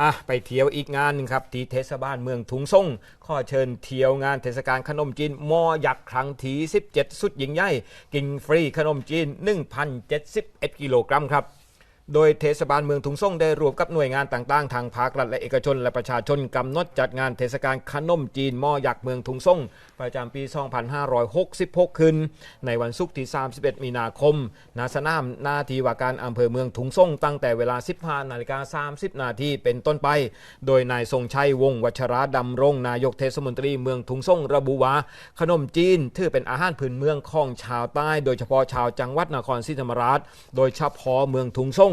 อะไปเที่ยวอีกงานหนึงครับที่เทศบาลเมืองทุงซ่งขอเชิญเที่ยวงานเทศกาลขนมจีนมออยักษ์ครั้งที่17 สุดยิ่งใหญ่ กินฟรีขนมจีน 1,071 กิโลกรัมครับ โดยเทศบาลเมืองทุงส่งได้รวมกับหน่วยงานต่างๆ ทางภาครัฐและเอกชนและประชาชนกำหนดจัดงานเทศกาลขนมจีนหม้อยักษ์เมืองทุงส่งประจำปี 2566 ขึ้น ในวันศุกร์ที่ 31 มีนาคมณสนามหน้าที่ว่าการอำเภอเมืองทุงส่งตั้งแต่เวลา 15นาฬิกา30 นาทีเป็นต้นไป โดยนายทรงชัยวงศ์วัชราดำรง นายกเทศมนตรีเมืองทุงส่งระบุว่าขนมจีนถือเป็นอาหารพื้นเมืองของชาวใต้ โดยเฉพาะชาวจังหวัดนครศรีธรรมราช โดยเฉพาะเมืองทุงส่ง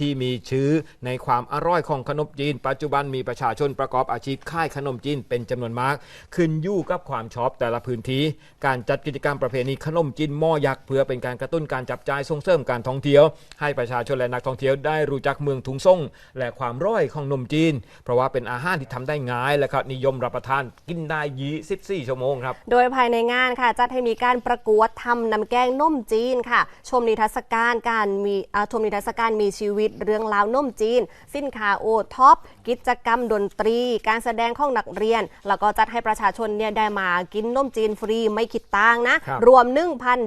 ที่มีชื่อในความอร่อยของขนมจีน ปัจจุบันมีประชาชนประกอบอาชีพค่ายขนมจีนเป็นจำนวนมาก ขึ้นอยู่กับความชอบแต่ละพื้นที่ การจัดกิจกรรมประเพณีขนมจีนหม้อยักษ์เพื่อเป็นการกระตุ้นการจับจ่ายส่งเสริมการท่องเที่ยว ให้ประชาชนและนักท่องเที่ยวได้รู้จักเมืองทุงส่งและความร่อยของขนมจีน เพราะว่าเป็นอาหารที่ทำได้ง่ายและก็นิยมรับประทานกินได้24ชั่วโมงครับ โดยภายในงานค่ะจัดให้มีการประกวดทำน้ำแกงนมจีนค่ะ ชมนิทรรศการการมีชมนิทรรศการมีชีวิตเรื่องราวนมจีน สินค้าโอท็อปกิจกรรมดนตรี การแสดงของนักเรียน แล้วก็จัดให้ประชาชนเนี่ยได้มากินนมจีนฟรีไม่คิดตังค์นะครับรวม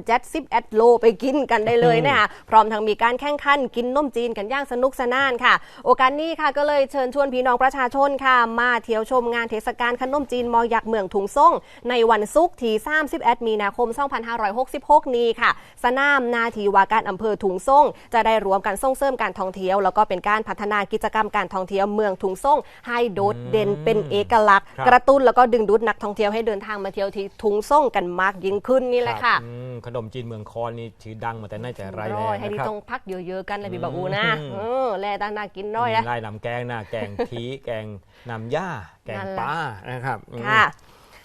1,071โลไปกินกันได้เลยนะคะพร้อมทั้งมีการแข่งขันกินนมจีนกันอย่างสนุกสนานค่ะ โอกาสนี้ค่ะก็เลยเชิญชวนพี่น้องประชาชนค่ะ มาเที่ยวชมงานเทศกาลขนมจีนมอยักษ์เมืองถุงส่ง ในวันศุกร์ที่31มีนาคม 2566 นี้ค่ะ สนามนาทีว่าการอำเภอถุงส่ง จะได้รวมกันส่งเสริมการท่องเที่ยว แล้วก็เป็นการพัฒนากิจกรรมการท่องเที่ยวเมืองถุงส่งให้โดดเด่นเป็นเอกลักษณ์ครับกระตุ้นแล้วก็ดึงดูดนักท่องเที่ยวให้เดินทางมาเที่ยวที่ถุงส่งกันมากยิ่งขึ้นนี่แหละค่ะรับอืมขนมจีนเมืองคอนนี่ชื่อดังมาแต่ไหนแต่ไรร้แล้อวยให้ดีนะครับต้องพักเยอะๆกันเลยพี่บาอูนะอืมเออแลตาน่ากินน้อยนะไล่นำแกงหน้าแกงผีแกงนำหญ้าแกงนั่นแหละปลานะครับอืมค่ะ